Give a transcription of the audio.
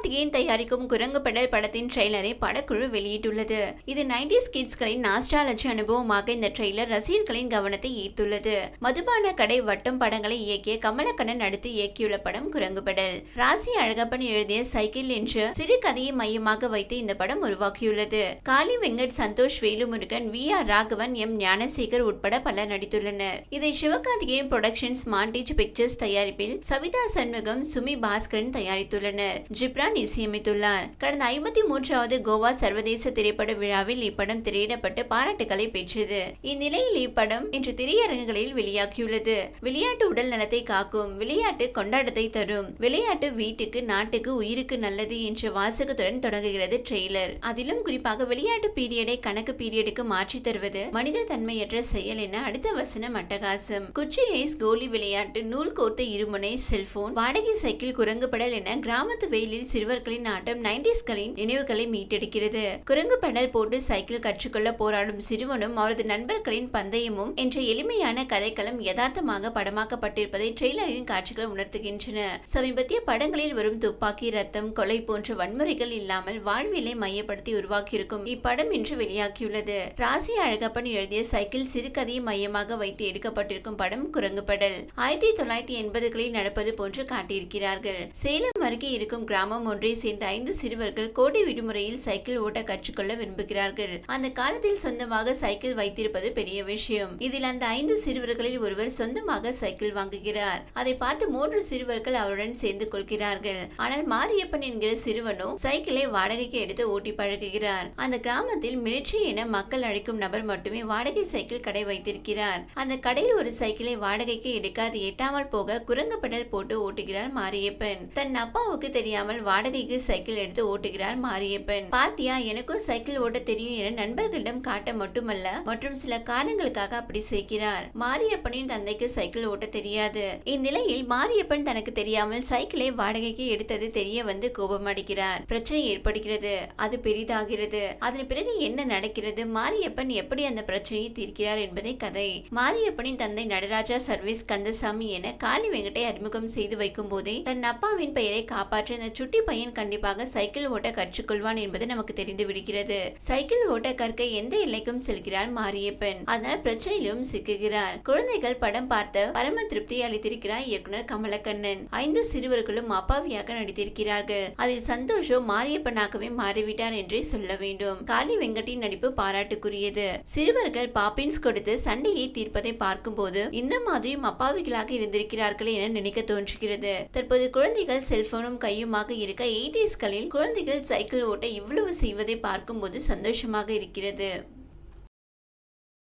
கார்த்திகேயன் தயாரிக்கும் குரங்கு பெடல் படத்தின் ட்ரெய்லரை படக்குழு வெளியிட்டுள்ளது. இது நைன்டிஸ் கிட்ஸ்களின் நாஸ்டாலஜி அனுபவமாக இந்த ட்ரெய்லர் ரசிகர்களின் கவனத்தை ஈர்த்துள்ளது. மதுபான கடை வட்டம் படங்களை இயக்கிய கமலக்கண்ணன் அடுத்து இயக்கியுள்ள படம் குரங்கு பெடல். ராசி அழகப்பன் எழுதிய சைக்கிள் என்ற சிறு கதையை மையமாக வைத்து இந்த படம் உருவாக்கியுள்ளது. Kaali Venkat Santhosh Velumurugan V R Raghavan M Gnanasekar உட்பட பலர் நடித்துள்ளனர். இதை சிவகார்த்திகேயன் புரொடக்ஷன்ஸ் மாண்டேஜ் பிக்சர்ஸ் தயாரிப்பில் சவிதா சண்முகம் சுமி பாஸ்கரன் தயாரித்துள்ளனர். ஜிப்ரான் இசையமைத்துள்ளார் கடந்த ஐம்பத்தி மூன்றாவது கோவா சர்வதேச திரைப்பட விழாவில் இப்படம் திரையிடப்பட்டு பாராட்டுகளை பெற்றது. இந்நிலையில் இப்படம் இன்று திரையரங்குகளில் வெளியாகியுள்ளது. விளையாட்டு உடல் நலத்தை காக்கும் விளையாட்டு கொண்டாட்டத்தை தரும் விளையாட்டு வீட்டுக்கு நாட்டுக்கு உயிருக்கு நல்லது என்ற வாசகத்துடன் தொடங்குகிறது ட்ரெய்லர். அதிலும் குறிப்பாக விளையாட்டு பீரியடை கணக்கு பீரியடுக்கு மாற்றி தருவது மனித தன்மையற்ற செயல் என அடுத்த வசனம் அட்டகாசம். குச்சி ஐஸ் கோலி விளையாட்டு நூல் கோர்த்த இருமுனை செல்போன் வாடகை சைக்கிள் குரங்குபடல் என கிராமத்து வெயிலில் சிறுவர்களின் ஆட்டம் நைன்டிஸ்களின் நினைவுகளை மீட்டெடுக்கிறது. குரங்கு படல் போட்டு சைக்கிள் கற்றுக்கொள்ள போராடும் சிறுவனும் அவரது நண்பர்களின் பந்தயமும் என்ற எளிமையான கதைக்களம் யதார்த்தமாக படமாக்கப்பட்டிருப்பதை ட்ரெய்லரின் காட்சிகள் உணர்த்துகின்றன. சமீபத்திய படங்களில் வரும் துப்பாக்கி ரத்தம் கொலை போன்ற வன்முறைகள் இல்லாமல் வாழ்வியலை மையப்படுத்தி உருவாக்கியிருக்கும் இப்படம் இன்று வெளியாகியுள்ளது. ராசி அழகப்பன் எழுதிய சைக்கிள் சிறுகதையை மையமாக வைத்து எடுக்கப்பட்டிருக்கும் படம் குரங்கு படல். ஆயிரத்தி தொள்ளாயிரத்தி எண்பதுகளில் நடப்பது போன்று காட்டியிருக்கிறார்கள். சேலம் அருகே இருக்கும் கிராமம் ஒன்றை சேர்ந்த ஐந்து சிறுவர்கள் கோடை விடுமுறையில் சைக்கிள் ஓட்ட கற்றுக்கொள்ள விரும்புகிறார்கள். அந்த காலத்தில் சொந்தமாக சைக்கிள் வைத்திருப்பது பெரிய விஷயம். இதில் அந்த ஐந்து சிறுவர்களில் ஒருவர் சொந்தமாக சைக்கிள் வாங்குகிறார். அதை பார்த்து மூன்று சிறுவர்கள் அவருடன் சேர்ந்து கொள்கிறார்கள். ஆனால் மாரியப்பன் என்கிற சிறுவனோ சைக்கிளை வாடகைக்கு எடுத்து ஓட்டி பழகுகிறார். அந்த கிராமத்தில் மிலிட்ரி என மக்கள் அழைக்கும் நபர் மட்டுமே வாடகை சைக்கிள் கடை வைத்திருக்கிறார். அந்த கடையில் ஒரு சைக்கிளை வாடகைக்கு எடுக்காது எட்டாமல் போக குரங்கு போட்டு ஓட்டுகிறார் மாரியப்பன். தன் அப்பாவுக்கு தெரியாமல் வாடகைக்கு சைக்கிள் எடுத்து ஓட்டுகிறார் மாரியப்பன். பாத்தியா எனக்கும் சைக்கிள் ஓட்ட தெரியும் என நண்பர்களிடம் காட்ட மட்டுமல்ல மற்றும் சில காரணங்களுக்காக அப்படி செய்கிறார் மாரியப்பனின் தந்தைக்கு சைக்கிள் ஓட்ட தெரியாது. இந்நிலையில் மாரியப்பன் தனக்கு தெரியாமல் சைக்கிளை வாடகைக்கு எடுத்தது தெரிய வந்து கோபம் அடைகிறார் பிரச்சனை ஏற்படுகிறது. அது பெரிதாகிறது. அதன் பிறகு என்ன நடக்கிறது? மாரியப்பன் எப்படி அந்த பிரச்சனையை தீர்க்கிறார் என்பதை கதை. மாரியப்பனின் தந்தை நடராஜா சர்வீஸ் கந்தசாமி என காளி வெங்கட்டை அறிமுகம் செய்து வைக்கும் போதே தன் அப்பாவின் பெயரை காப்பாற்ற இந்த சுட்டி பையன் கண்டிப்பாக சைக்கிள் ஓட்ட கற்றுக்கொள்வான் என்பது நமக்கு தெரிந்து விடுகிறது. சைக்கிள் ஓட்ட கற்க எந்த எல்லைக்கும் செல்கிறார் மாரியப்பன். அதனால் பிரச்சனையிலும் சிக்குகிறார். குழந்தைகள் படம் பார்த்த பரம திருப்தி அளித்திருக்கிறார் இயக்குனர் கமலக்கண்ணன். ஐந்து சிறுவர்களும் அப்பாவியாக நடித்திருக்கிறார்கள். அதில் சந்தோஷம் மாரியப்பனாகவே மாறிவிட்டார் என்றே சொல்ல வேண்டும். காளி வெங்கட்டின் நடிப்பு பாராட்டுக்குரியது. சிறுவர்கள் பாப்பின்ஸ் கொடுத்து சண்டையை தீர்ப்பதை பார்க்கும்போது இந்த மாதிரியும் அப்பாவிகளாக இருந்திருக்கிறார்கள் என நினைக்க தோன்றுகிறது. தற்போது குழந்தைகள் செல்போனும் கையுமாக இருக்க எயிட்டிஸ்களில் குழந்தைகள் சைக்கிள் ஓட்ட இவ்வளவு செய்வதை பார்க்கும்போது சந்தோஷமாக இருக்கிறது.